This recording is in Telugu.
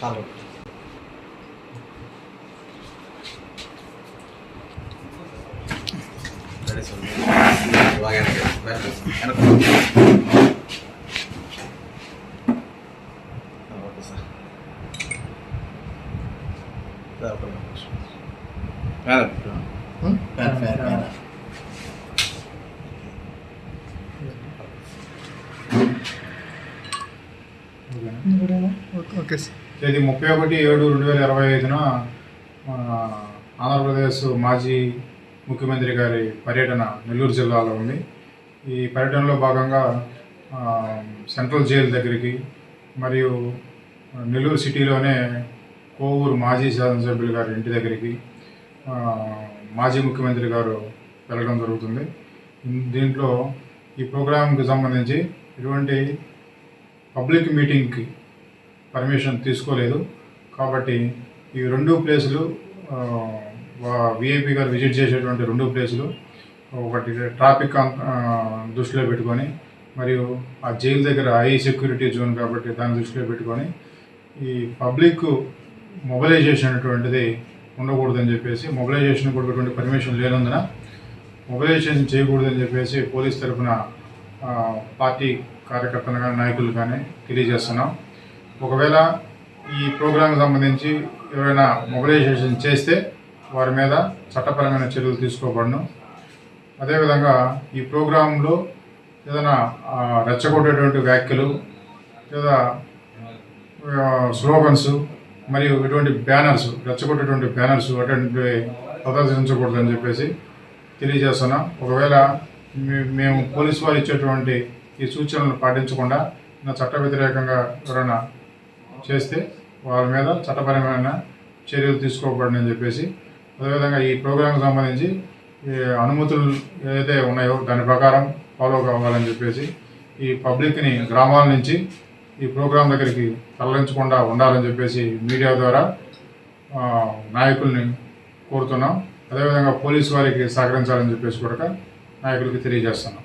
কালো Gracias. ఓకే తేదీ ముప్పై ఒకటి ఏడు రెండు వేల ఇరవై ఐదున ఆంధ్రప్రదేశ్ మాజీ ముఖ్యమంత్రి గారి పర్యటన నెల్లూరు జిల్లాలో ఉంది. ఈ పర్యటనలో భాగంగా సెంట్రల్ జైలు దగ్గరికి మరియు నెల్లూరు సిటీలోనే కోవూరు మాజీ శాసనసభ్యులు గారి ఇంటి దగ్గరికి మాజీ ముఖ్యమంత్రి గారు వెళ్ళడం జరుగుతుంది. దీంట్లో ఈ ప్రోగ్రాంకి సంబంధించి ఇటువంటి పబ్లిక్ మీటింగ్కి పర్మిషన్ తీసుకోలేదు. కాబట్టి ఈ రెండు ప్లేసులు విఐపి గారు విజిట్ చేసేటువంటి రెండు ప్లేసులు ఒకటి ట్రాఫిక్ దృష్టిలో పెట్టుకొని మరియు ఆ జైలు దగ్గర హై సెక్యూరిటీ జోన్ కాబట్టి దాన్ని దృష్టిలో పెట్టుకొని ఈ పబ్లిక్ మొబిలైజేషన్ అటువంటిది ఉండకూడదని చెప్పేసి మొబిలైజేషన్ కూడా పర్మిషన్ లేనందున మొబిలైజేషన్ చేయకూడదని చెప్పేసి పోలీస్ తరఫున పార్టీ కార్యకర్తలు కానీ నాయకులు కానీ తెలియజేస్తున్నాం. ఒకవేళ ఈ ప్రోగ్రాంకి సంబంధించి ఎవరైనా మొబిలైజేషన్ చేస్తే వారి మీద చట్టపరమైన చర్యలు తీసుకోబడను. అదేవిధంగా ఈ ప్రోగ్రాంలో ఏదైనా రెచ్చగొట్టేటువంటి వ్యాఖ్యలు లేదా స్లోగన్స్ మరియు ఇటువంటి బ్యానర్స్ రెచ్చగొట్టేటువంటి బ్యానర్స్ అటువంటివి ప్రదర్శించకూడదని చెప్పేసి తెలియజేస్తున్నాం. ఒకవేళ మేము పోలీసు వారు ఇచ్చేటువంటి ఈ సూచనలను పాటించకుండా నా చట్ట వ్యతిరేకంగా ఎవరైనా చేస్తే వాళ్ళ మీద చట్టపరమైన చర్యలు తీసుకోబడని చెప్పేసి అదేవిధంగా ఈ ప్రోగ్రాంకి సంబంధించి అనుమతులు ఏదైతే ఉన్నాయో దాని ప్రకారం ఫాలో కావాలని చెప్పేసి ఈ పబ్లిక్ని గ్రామాల నుంచి ఈ ప్రోగ్రాం దగ్గరికి తరలించకుండా ఉండాలని చెప్పేసి మీడియా ద్వారా నాయకుల్ని కోరుతున్నాం. అదేవిధంగా పోలీసు వారికి సహకరించాలని చెప్పేసి కూడా నాయకులకి తెలియజేస్తున్నాం.